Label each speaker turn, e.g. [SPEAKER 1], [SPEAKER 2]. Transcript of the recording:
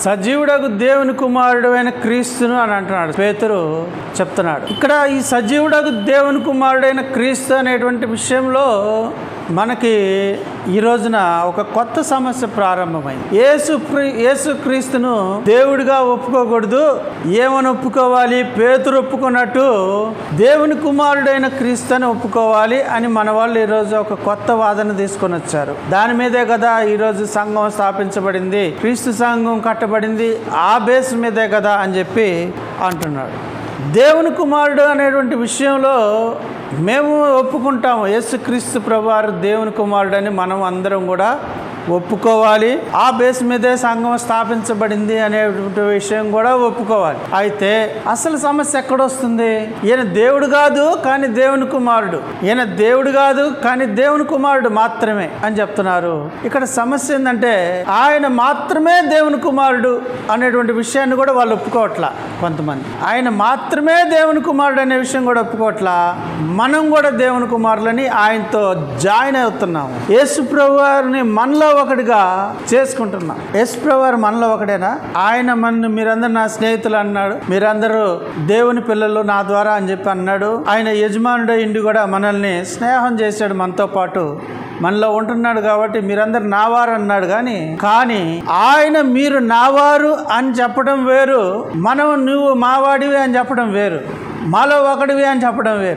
[SPEAKER 1] సజీవుడకు దేవుని కుమారుడు అయిన క్రీస్తును అని అంటున్నాడు. పేతురు చెప్తున్నాడు. ఇక్కడ ఈ సజీవుడకు దేవుని కుమారుడైన క్రీస్తు అనేటువంటి విషయంలో మనకి ఈ రోజున ఒక కొత్త సమస్య ప్రారంభమైంది. యేసు ప్రి- యేసు క్రీస్తును దేవుడిగా ఒప్పుకోకూడదు ఏమని ఒప్పుకోవాలి? పేతురు ఒప్పుకున్నట్టు దేవుని కుమారుడైన క్రీస్తు అని ఒప్పుకోవాలి అని మన వాళ్ళు ఈరోజు ఒక కొత్త వాదన తీసుకొని వచ్చారు. దాని మీదే కదా ఈరోజు సంఘం స్థాపించబడింది క్రీస్తు సంఘం కట్టబడింది ఆ బేస్ మీదే కదా అని చెప్పి అంటున్నాడు. దేవుని కుమారుడు అనేటువంటి విషయంలో మేము ఒప్పుకుంటాము. యేసుక్రీస్తు ప్రభువారు దేవుని కుమారుడు అని మనం అందరం కూడా ఒప్పుకోవాలి. ఆ బేస్ మీదే సంఘం స్థాపించబడింది అనేటువంటి విషయం కూడా ఒప్పుకోవాలి. అయితే అసలు సమస్య ఎక్కడొస్తుంది? ఈయన దేవుడు కాదు కానీ దేవుని కుమారుడు. ఈయన దేవుడు కాదు కానీ దేవుని కుమారుడు మాత్రమే అని చెప్తున్నారు. ఇక్కడ సమస్య ఏంటంటే ఆయన మాత్రమే దేవుని కుమారుడు అనేటువంటి విషయాన్ని కూడా వాళ్ళు ఒప్పుకోవట్లా కొంతమంది. ఆయన మాత్రమే దేవుని కుమారుడు అనే విషయం కూడా ఒప్పుకోవట్లా. మనం కూడా దేవుని కుమారులని ఆయనతో జాయిన్ అవుతున్నాము. యేసు ప్రభువారిని మనలో ఒకటిగా చేసుకుంటున్నాం. ఎస్ ప్రవర్ మనలో ఒకటేనా ఆయన మన మీరందరూ నా స్నేహితులు అన్నాడు. మీరందరూ దేవుని పిల్లలు నా ద్వారా అని చెప్పి అన్నాడు. ఆయన యజమానుడు ఇండి కూడా మనల్ని స్నేహం చేశాడు మనతో పాటు. మనలో ఉంటున్నాడు కాబట్టి మీరందరు నావారు అన్నాడు కానీ కానీ ఆయన మీరు నావారు అని చెప్పడం వేరు. మనం నువ్వు మావాడివి అని చెప్పడం వేరు. మాలో ఒకడివి అని చెప్పడం వేరు.